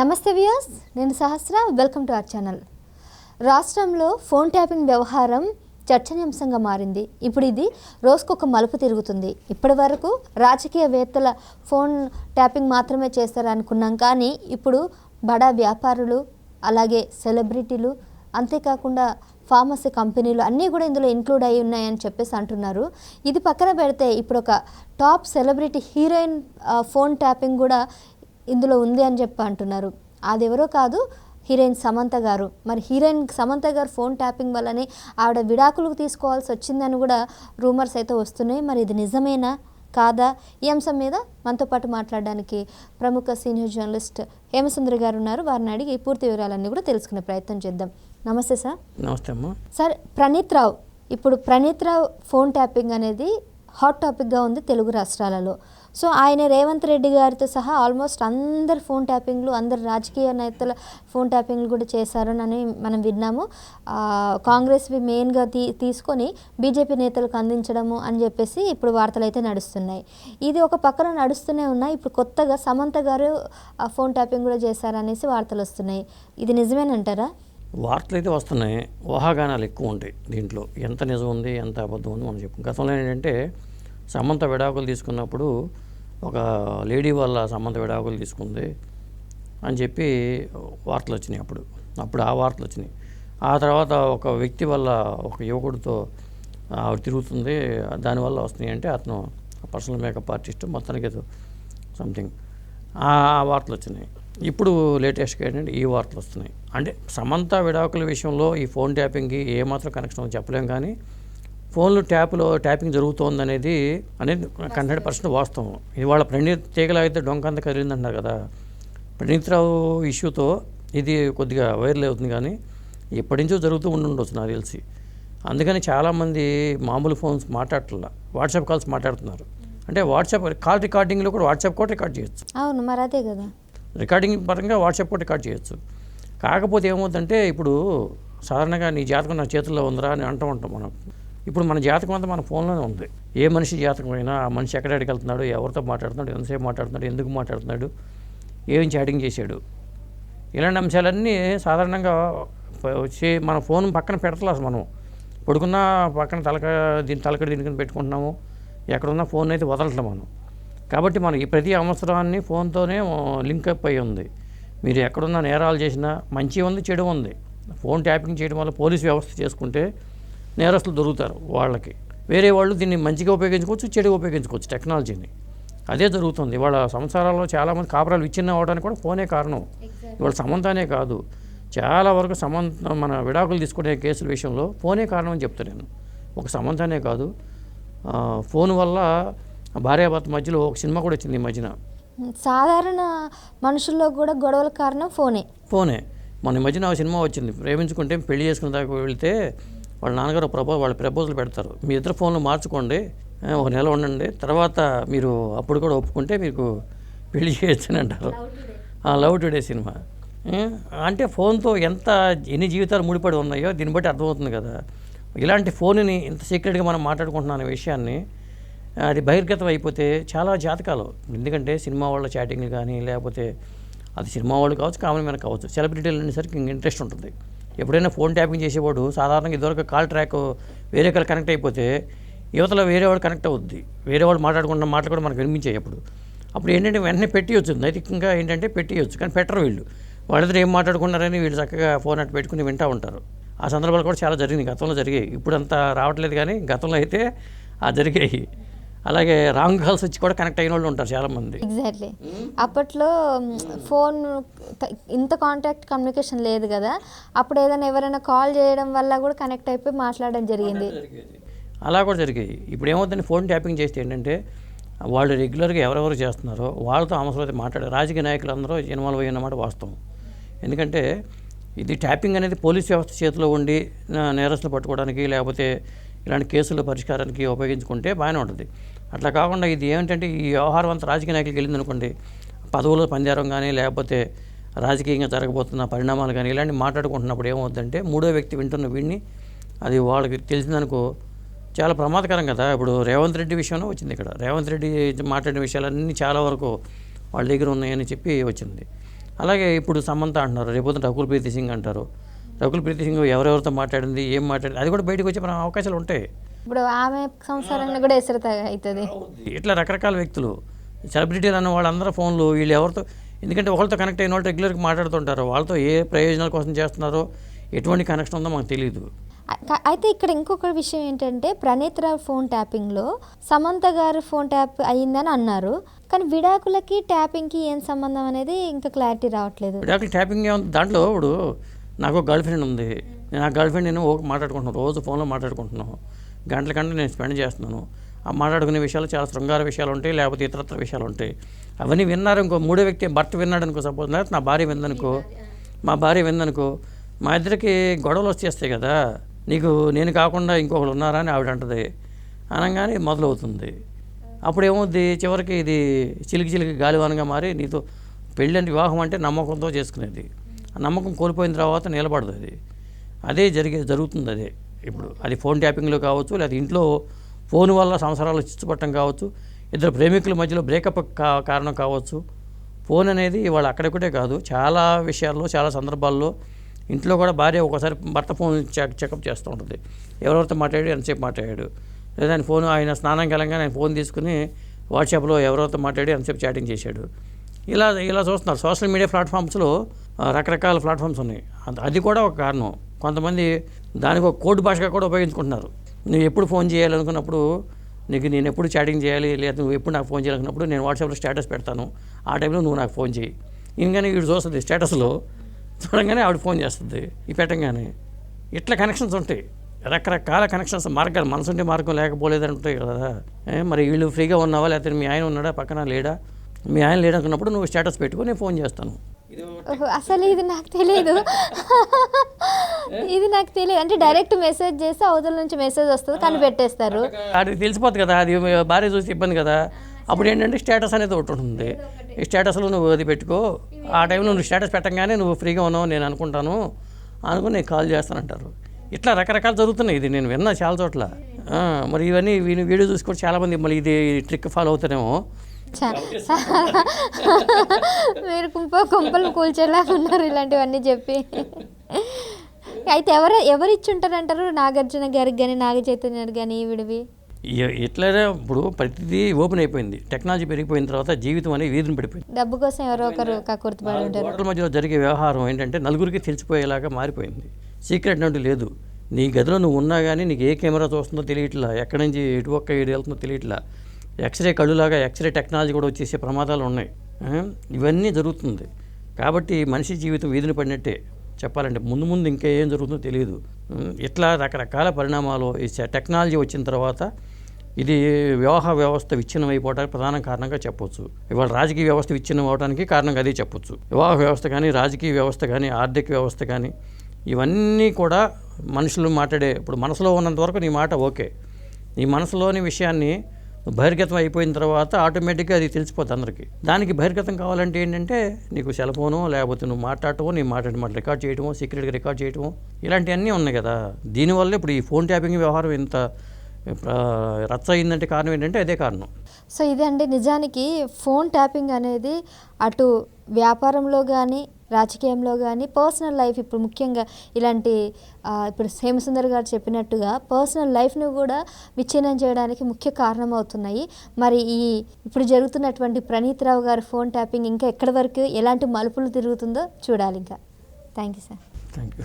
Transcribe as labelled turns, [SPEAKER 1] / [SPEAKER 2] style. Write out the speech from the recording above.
[SPEAKER 1] నమస్తే వియాస్ నేను Sahasra welcome to our channel. రాష్ట్రంలో ఫోన్ ట్యాపింగ్ వ్యవహారం చర్చనీయాంశంగా మారింది. ఇప్పుడు ఇది రోజుకొక మలుపు తిరుగుతుంది. ఇప్పటి వరకు రాజకీయవేత్తల ఫోన్ ట్యాపింగ్ మాత్రమే చేస్తారనుకున్నాం కానీ ఇప్పుడు బడా వ్యాపారులు అలాగే సెలబ్రిటీలు అంతేకాకుండా ఫార్మసీ కంపెనీలు అన్నీ కూడా ఇందులో ఇంక్లూడ్ అయి ఉన్నాయని చెప్పేసి అంటున్నారు. ఇది పక్కన పెడితే ఇప్పుడు ఒక top celebrity heroine phone tapping కూడా ఇందులో ఉంది అని చెప్పి అంటున్నారు. అది ఎవరో కాదు హీరోయిన్ సమంత గారు. మరి హీరోయిన్ సమంత గారు ఫోన్ ట్యాపింగ్ వల్లనే ఆవిడ విడాకులకు తీసుకోవాల్సి వచ్చిందని కూడా రూమర్స్ అయితే వస్తున్నాయి. మరి ఇది నిజమేనా? కాదా? ఈ అంశం మీద మనతో పాటు మాట్లాడడానికి ప్రముఖ సీనియర్ జర్నలిస్ట్ హేమసుందరి గారు ఉన్నారు. వారిని అడిగి పూర్తి వివరాలన్నీ కూడా తెలుసుకునే ప్రయత్నం చేద్దాం. నమస్తే సార్.
[SPEAKER 2] నమస్తే అమ్మా.
[SPEAKER 1] సార్ ప్రణీత్ రావు. ఇప్పుడు ప్రణీత్ రావు ఫోన్ ట్యాపింగ్ అనేది హాట్ టాపిక్గా ఉంది తెలుగు రాష్ట్రాలలో. సో ఆయన రేవంత్ రెడ్డి గారితో సహా ఆల్మోస్ట్ అందరు ఫోన్ ట్యాపింగ్లు అందరు రాజకీయ నేతల ఫోన్ ట్యాపింగ్లు కూడా చేశారని మనం విన్నాము. కాంగ్రెస్వి మెయిన్గా తీ తీసుకొని బీజేపీ నేతలకు అందించడము అని చెప్పేసి ఇప్పుడు వార్తలు అయితే నడుస్తున్నాయి. ఇది ఒక పక్కన నడుస్తూనే ఉన్నాయి. ఇప్పుడు కొత్తగా సమంత గారు ఆ ఫోన్ ట్యాపింగ్ కూడా చేశారనేసి వార్తలు వస్తున్నాయి. ఇది నిజమేనంటారా?
[SPEAKER 2] వార్తలు అయితే వస్తున్నాయి. ఊహాగానాలు ఎక్కువ ఉంటాయి దీంట్లో. ఎంత నిజం ఉంది ఎంత అబద్ధం ఉంది మనం చెప్పు గతంలో ఏంటంటే సమంత విడాకులు తీసుకున్నప్పుడు ఒక లేడీ వాళ్ళ సమంత విడాకులు తీసుకుంది అని చెప్పి వార్తలు వచ్చినాయి అప్పుడు. అప్పుడు ఆ వార్తలు వచ్చినాయి. ఆ తర్వాత ఒక వ్యక్తి వల్ల ఒక యువకుడితో ఆవిడ తిరుగుతుంది. దానివల్ల వస్తున్నాయి అంటే అతను పర్సనల్ మేకప్ ఆర్టిస్ట్ మొత్తానికి ఏదో సంథింగ్. ఆ వార్తలు వచ్చినాయి. ఇప్పుడు లేటెస్ట్గా ఏంటంటే ఈ వార్తలు వస్తున్నాయి. అంటే సమంత విడాకుల విషయంలో ఈ ఫోన్ ట్యాపింగ్కి ఏమాత్రం కనెక్షన్ చెప్పలేం కానీ ఫోన్లు ట్యాప్లో ట్యాపింగ్ జరుగుతోంది అనేది అనేది హండ్రెడ్ పర్సెంట్ వాస్తవం. ఇవాళ ప్రణీత్ తీగలాగితే డొంకంత కదిలిందంటున్నారు కదా. ప్రణీత్ రావు ఇష్యూతో ఇది కొద్దిగా వైరల్ అవుతుంది కానీ ఎప్పటి నుంచో జరుగుతూ ఉండి ఉండొచ్చు నాకు తెలిసి. అందుకని చాలామంది మామూలు ఫోన్స్ మాట్లాడట్లా. వాట్సాప్ కాల్స్ మాట్లాడుతున్నారు. అంటే వాట్సాప్ కాల్ రికార్డింగ్లో కూడా వాట్సాప్ కూడా రికార్డ్ చేయొచ్చు.
[SPEAKER 1] అవును మరి అదే కదా.
[SPEAKER 2] రికార్డింగ్ పరంగా వాట్సాప్ కూడా రికార్డ్ చేయొచ్చు. కాకపోతే ఏమవుతుందంటే ఇప్పుడు సాధారణంగా నీ జాతకం నా చేతుల్లో ఉందిరా అని అంటూ ఉంటాం మనం. ఇప్పుడు మన జాతకం అంతా మన ఫోన్లోనే ఉంది. ఏ మనిషి జాతకం అయినా ఆ మనిషి ఎక్కడికి వెళ్తున్నాడు ఎవరితో మాట్లాడుతున్నాడు ఎంతసేపు మాట్లాడుతున్నాడు ఎందుకు మాట్లాడుతున్నాడు ఏం చాటింగ్ చేశాడు. ఇలాంటి అంశాలన్నీ సాధారణంగా వచ్చి మన ఫోన్ పక్కన పెడతలే అసలు మనం. పడుకున్న పక్కన తలక దీని తలకడి దీనికని పెట్టుకుంటున్నాము ఎక్కడున్నా ఫోన్ అయితే వదలట్లేదు మనం. కాబట్టి మనకి ప్రతి అవసరాన్ని ఫోన్తోనే లింక్ అప్ అయి ఉంది. మీరు ఎక్కడున్నా నేరాలు చేసినా మంచి ఉంది చెడు ఉంది. ఫోన్ ట్యాపింగ్ చేయడం వల్ల పోలీస్ వ్యవస్థ చేసుకుంటే నేరస్తులు దొరుకుతారు వాళ్ళకి. వేరే వాళ్ళు దీన్ని మంచిగా ఉపయోగించుకోవచ్చు చెడుగా ఉపయోగించుకోవచ్చు టెక్నాలజీని. అదే జరుగుతుంది. ఇవాళ సంసారాల్లో చాలామంది కాపురాలు విచ్ఛిన్నం అవడానికి కూడా ఫోనే కారణం. ఇవాళ సమంతానే కాదు. చాలా వరకు సమంత మన విడాకులు తీసుకునే కేసుల విషయంలో ఫోనే కారణం అని చెప్తాను నేను. ఒక సమంతానే కాదు. ఫోన్ వల్ల భార్యాభర్త మధ్యలో ఒక సినిమా కూడా వచ్చింది ఈ మధ్యన.
[SPEAKER 1] సాధారణ మనుషుల్లో కూడా గొడవల కారణం ఫోనే.
[SPEAKER 2] ఫోనే. మన మధ్యన సినిమా వచ్చింది. ప్రేమించుకుంటే పెళ్ళి చేసుకున్న దాకా వెళ్తే వాళ్ళ నాన్నగారు ప్రపో వాళ్ళ ప్రపోజల్ పెడతారు. మీ ఇద్దరు ఫోన్లు మార్చుకోండి. ఆ, ఒక నెల ఉండండి. తర్వాత మీరు అప్పుడు కూడా ఒప్పుకుంటే మీకు పెళ్ళి చేయొచ్చు అని అంటారు. Love today. సినిమా. అంటే ఫోన్తో ఎంత ఎన్ని జీవితాలు ముడిపడి ఉన్నాయో దీన్ని బట్టి అర్థమవుతుంది కదా. ఇలాంటి ఫోన్ని ఇంత సీక్రెట్గా మనం మాట్లాడుకుంటున్నాం అనే విషయాన్ని అది బహిర్గతం అయిపోతే చాలా జాతకాలు. ఎందుకంటే సినిమా వాళ్ళ చాటింగ్లు కానీ లేకపోతే అది సినిమా వాళ్ళు కావచ్చు కామన్ మ్యాన్ కావచ్చు సెలబ్రిటీలు అనేసరికి ఇంక ఇంట్రెస్ట్ ఉంటుంది. ఎప్పుడైనా ఫోన్ ట్యాపింగ్ చేసేవాడు సాధారణంగా ఇదివరకు కాల్ ట్రాక్ వేరే కాల్ కనెక్ట్ అయిపోతే యువతలో వేరే వాడు కనెక్ట్ అవుద్ది. వేరే వాళ్ళు మాట్లాడుకున్న మాటలు కూడా మనకు వినిపించాయి అప్పుడు అప్పుడు ఏంటంటే వెంటనే పెట్టివచ్చు నైతికంగా ఏంటంటే పెట్టివచ్చు కానీ పెట్టరు వీళ్ళు. వాళ్ళిద్దరు ఏం మాట్లాడుకున్నారని వీళ్ళు చక్కగా ఫోన్ అట్టు పెట్టుకుని వింటూ ఉంటారు. ఆ సందర్భాలు కూడా చాలా జరిగింది గతంలో జరిగాయి. ఇప్పుడు అంత రావట్లేదు కానీ గతంలో అయితే ఆ జరిగాయి. అలాగే రాంగ్ కాల్స్ వచ్చి కూడా కనెక్ట్ అయిన వాళ్ళు ఉంటారు చాలామంది.
[SPEAKER 1] ఎగ్జాక్ట్లీ. అప్పట్లో ఫోన్ ఇంత కాంటాక్ట్ కమ్యూనికేషన్ లేదు కదా. అప్పుడు ఏదైనా ఎవరైనా కాల్ చేయడం వల్ల కూడా కనెక్ట్ అయిపోయి మాట్లాడడం జరిగింది.
[SPEAKER 2] అలా కూడా జరిగాయి. ఇప్పుడు ఏమవుతుంది ఫోన్ ట్యాపింగ్ చేస్తే ఏంటంటే వాళ్ళు రెగ్యులర్గా ఎవరెవరు చేస్తున్నారో వాళ్ళతో అవసరమైతే మాట్లాడే రాజకీయ నాయకులు అందరూ ఇన్వాల్వ్ అయ్యన్నమాట వాస్తవం. ఎందుకంటే ఇది ట్యాపింగ్ అనేది పోలీస్ వ్యవస్థ చేతిలో ఉండి నేరస్తులు పట్టుకోవడానికి లేకపోతే ఇలాంటి కేసుల పరిష్కారానికి ఉపయోగించుకుంటే బాగానే ఉంటుంది. అట్లా కాకుండా ఇది ఏమిటంటే ఈ వ్యవహారం అంతా రాజకీయ నాయకులకి వెళ్ళింది అనుకోండి. పదవుల పంజారం కానీ లేకపోతే రాజకీయంగా జరగబోతున్న పరిణామాలు కానీ ఇలాంటివి మాట్లాడుకుంటున్నప్పుడు ఏమవుతుందంటే మూడో వ్యక్తి వింటున్న వీడిని అది వాళ్ళకి తెలిసిందనుకో చాలా ప్రమాదకరం కదా. ఇప్పుడు రేవంత్ రెడ్డి విషయంలో వచ్చింది ఇక్కడ. రేవంత్ రెడ్డి మాట్లాడిన విషయాలన్నీ చాలా వరకు వాళ్ళ దగ్గర ఉన్నాయని చెప్పి వచ్చింది. అలాగే ఇప్పుడు సమంత అంటున్నారు. రేపొద్దున రకుల్ ప్రీతి సింగ్ అంటారు. రకుల్ ప్రీతి సింగ్ ఎవరెవరితో మాట్లాడింది ఏం మాట్లాడింది అది కూడా బయటకు వచ్చే అవకాశాలు ఉంటాయి.
[SPEAKER 1] ఇప్పుడు ఆమె సంసారాన్ని కూడా ఎసరు అవుతుంది.
[SPEAKER 2] ఇట్లా రకరకాల వ్యక్తులు. సెలబ్రిటీలు అన్న వాళ్ళందరూ ఫోన్లు వీళ్ళు ఎవరితో ఎందుకంటే ఒకరితో కనెక్ట్ అయిన వాళ్ళు రెగ్యులర్గా మాట్లాడుతుంటారు. వాళ్ళతో ఏ ప్రయోజనాల కోసం చేస్తున్నారో ఎటువంటి కనెక్షన్ ఉందో మాకు తెలియదు
[SPEAKER 1] అయితే ఇక్కడ ఇంకొక విషయం ఏంటంటే ప్రణీత్ రావు ఫోన్ ట్యాపింగ్లో సమంత గారు ఫోన్ ట్యాప్ అయ్యిందని అన్నారు. కానీ విడాకులకి ట్యాపింగ్కి ఏం సంబంధం అనేది ఇంకా క్లారిటీ రావట్లేదు.
[SPEAKER 2] విడాకులు ట్యాపింగ్ ఏముంది దాంట్లో ఇప్పుడు నాకు గర్ల్ ఫ్రెండ్ ఉంది. నేను ఆ గర్ల్ ఫ్రెండ్ నేను మాట్లాడుకుంటున్నాను రోజు ఫోన్లో మాట్లాడుకుంటున్నాను గంటల గంటలు నేను స్పెండ్ చేస్తున్నాను. ఆ మాట్లాడుకునే విషయాలు చాలా శృంగార విషయాలు ఉంటాయి లేకపోతే ఇతరత్ర విషయాలు ఉంటాయి. అవన్నీ విన్నారు ఇంకో మూడో వ్యక్తి భర్త విన్నాడు అనుకో సపోజ్ లేకపోతే నా భార్య విందనుకో మా భార్య విందనుకో మా ఇద్దరికి గొడవలు వచ్చేస్తాయి కదా. నీకు నేను కాకుండా ఇంకొకరు ఉన్నారా అని ఆవిడ అంటది. అనగానే మొదలవుతుంది. అప్పుడు ఏమవుద్ది చివరికి ఇది చిలికి చిలికి గాలివానగా మారి నీతో పెళ్ళి అంటే వివాహం అంటే నమ్మకంతో చేసుకునేది. ఆ నమ్మకం కోల్పోయిన తర్వాత నిలబడదు అది అదే జరిగే జరుగుతుంది అదే. ఇప్పుడు అది ఫోన్ ట్యాపింగ్లో కావచ్చు లేదా ఇంట్లో ఫోన్ వల్ల సంవత్సరాలు చిచ్చుపట్టడం కావచ్చు ఇద్దరు ప్రేమికుల మధ్యలో బ్రేకప్ కా కారణం కావచ్చు. ఫోన్ అనేది వాళ్ళు అక్కడొక్కటే కాదు చాలా విషయాల్లో చాలా సందర్భాల్లో ఇంట్లో కూడా భార్య ఒకసారి భర్త ఫోన్ చెక్ చెకప్ చేస్తూ ఉంటుంది. ఎవరెవరితో మాట్లాడాడు ఎంతసేపు మాట్లాడాడు. లేదా ఆయన ఫోన్ ఆయన స్నానం కలంగా ఆయన ఫోన్ తీసుకుని వాట్సాప్లో ఎవరెవరితో మాట్లాడి ఎంతసేపు చాటింగ్ చేశాడు. ఇలా ఇలా చూస్తున్నారు. సోషల్ మీడియా ప్లాట్ఫామ్స్లో రకరకాల ప్లాట్ఫామ్స్ ఉన్నాయి. అది కూడా ఒక కారణం. కొంతమంది దానికి ఒక కోడ్ భాషగా కూడా ఉపయోగించుకుంటున్నారు. నువ్వు ఎప్పుడు ఫోన్ చేయాలనుకున్నప్పుడు నీకు నేను ఎప్పుడు చాటింగ్ చేయాలి లేదా నువ్వు ఎప్పుడు నాకు ఫోన్ చేయాలనుకున్నప్పుడు నేను వాట్సాప్లో స్టేటస్ పెడతాను. ఆ టైంలో నువ్వు నాకు ఫోన్ చేయి. ఇంకానే వీడు చూస్తుంది స్టేటస్లో చూడంగానే ఆవిడ ఫోన్ చేస్తుంది. ఈ పెట్టంగానే ఇట్లా కనెక్షన్స్ ఉంటాయి. రకరకాల కనెక్షన్స్ మార్గాలు మనసుంటే మార్గం లేకపోలేదని ఉంటాయి కదా మరి వీళ్ళు ఫ్రీగా ఉన్నావా లేకపోతే మీ ఆయన ఉన్నాడా పక్కన లేడా? మీ ఆయన లేడనుకున్నప్పుడు నువ్వు స్టేటస్ పెట్టుకొని నేను ఫోన్ చేస్తాను.
[SPEAKER 1] అసలు ఇది నాకు తెలియదు ఇది నాకు తెలియదు అంటే డైరెక్ట్ మెసేజ్ చేస్తే అవతల నుంచి మెసేజ్ వస్తుంది కానీ పెట్టేస్తారు.
[SPEAKER 2] అది తెలిసిపోతుంది కదా అది భార్య చూసి ఇబ్బంది కదా. అప్పుడు ఏంటంటే స్టేటస్ అనేది ఒకటి ఉంటుంది. ఈ స్టేటస్లో నువ్వు అది పెట్టుకో. ఆ టైంలో నువ్వు స్టేటస్ పెట్టంగానే నువ్వు ఫ్రీగా ఉన్నావు నేను అనుకుంటాను అనుకుని నేను కాల్ చేస్తానంటారు. ఇట్లా రకరకాలు జరుగుతున్నాయి ఇది నేను విన్నా చాలా చోట్ల. ఆ, మరి ఇవన్నీ వీని వీడియో చూసి కూడా చాలామంది మళ్ళీ ఇది ట్రిక్ ఫాలో అవుతారేమో.
[SPEAKER 1] చా- మీరు కుంప కుంపలు కూల్చేలాగా ఉన్నారు ఇలాంటివన్నీ చెప్పి. అయితే ఎవరు ఎవరు ఇచ్చి ఉంటారంటారు నాగార్జున గారికి కానీ నాగ చైతన్య కానీ విడివి
[SPEAKER 2] ఇట్లనే ఇప్పుడు ప్రతిదీ ఓపెన్ అయిపోయింది. టెక్నాలజీ పెరిగిపోయిన తర్వాత జీవితం అనేది వీధిని పడిపోయింది.
[SPEAKER 1] డబ్బు కోసం ఎవరో ఒకరు
[SPEAKER 2] గోడల మధ్యలో జరిగే వ్యవహారం ఏంటంటే నలుగురికి తెలిసిపోయేలాగా మారిపోయింది. సీక్రెట్ అంటూ లేదు. నీ గదిలో నువ్వు ఉన్నా కానీ నీకు ఏ కెమెరా చూస్తుందో తెలియట్లా ఎక్కడి నుంచి ఎటు ఒక్క ఏడు వెళ్తుందో తెలియట్లా. ఎక్స్రే కళ్ళులాగా ఎక్స్రే టెక్నాలజీ కూడా వచ్చేసే ప్రమాదాలు ఉన్నాయి. ఇవన్నీ జరుగుతుంది. కాబట్టి మనిషి జీవితం వీధిని పడినట్టే చెప్పాలంటే ముందు ముందు ఇంకా ఏం జరుగుతుందో తెలియదు. ఇట్లా రకరకాల పరిణామాలు ఈ టెక్నాలజీ వచ్చిన తర్వాత ఇది వివాహ వ్యవస్థ విచ్ఛిన్నం అయిపోవడానికి ప్రధాన కారణంగా చెప్పొచ్చు. ఇవాళ రాజకీయ వ్యవస్థ విచ్ఛిన్నం అవడానికి కారణంగా అదే చెప్పొచ్చు. వివాహ వ్యవస్థ కానీ రాజకీయ వ్యవస్థ కానీ ఆర్థిక వ్యవస్థ కానీ ఇవన్నీ కూడా మనుషులు మాట్లాడే ఇప్పుడు మనసులో ఉన్నంత వరకు నీ మాట ఓకే. నీ మనసులోని విషయాన్ని బహిర్గతం అయిపోయిన తర్వాత ఆటోమేటిక్గా అది తెలిసిపోతుంది అందరికీ. దానికి బహిర్గతం కావాలంటే ఏంటంటే నీకు సెల్ ఫోను లేకపోతే నువ్వు మాట్లాడటమో నీ మాట్లాడి మాట రికార్డ్ చేయటమో సీక్రెట్గా రికార్డ్ చేయటమో ఇలాంటివన్నీ ఉన్నాయి కదా. దీనివల్ల ఇప్పుడు ఈ ఫోన్ ట్యాపింగ్ వ్యవహారం ఇంత రచ్చ అయిందంటే కారణం ఏంటంటే అదే కారణం.
[SPEAKER 1] సో ఇదండి నిజానికి ఫోన్ ట్యాపింగ్ అనేది అటు వ్యాపారంలో కానీ రాజకీయంలో కానీ పర్సనల్ లైఫ్ ఇప్పుడు ముఖ్యంగా ఇలాంటి ఇప్పుడు హేమసుందర్ గారు చెప్పినట్టుగా పర్సనల్ లైఫ్ను కూడా విచ్ఛిన్నం చేయడానికి ముఖ్య కారణం అవుతున్నాయి మరి ఈ ఇప్పుడు జరుగుతున్నటువంటి ప్రణీత్ రావు గారి ఫోన్ ట్యాపింగ్ ఇంకా ఎక్కడి వరకు ఎలాంటి మలుపులు తిరుగుతుందో చూడాలి ఇంకా. Thank you sir.
[SPEAKER 2] Thank you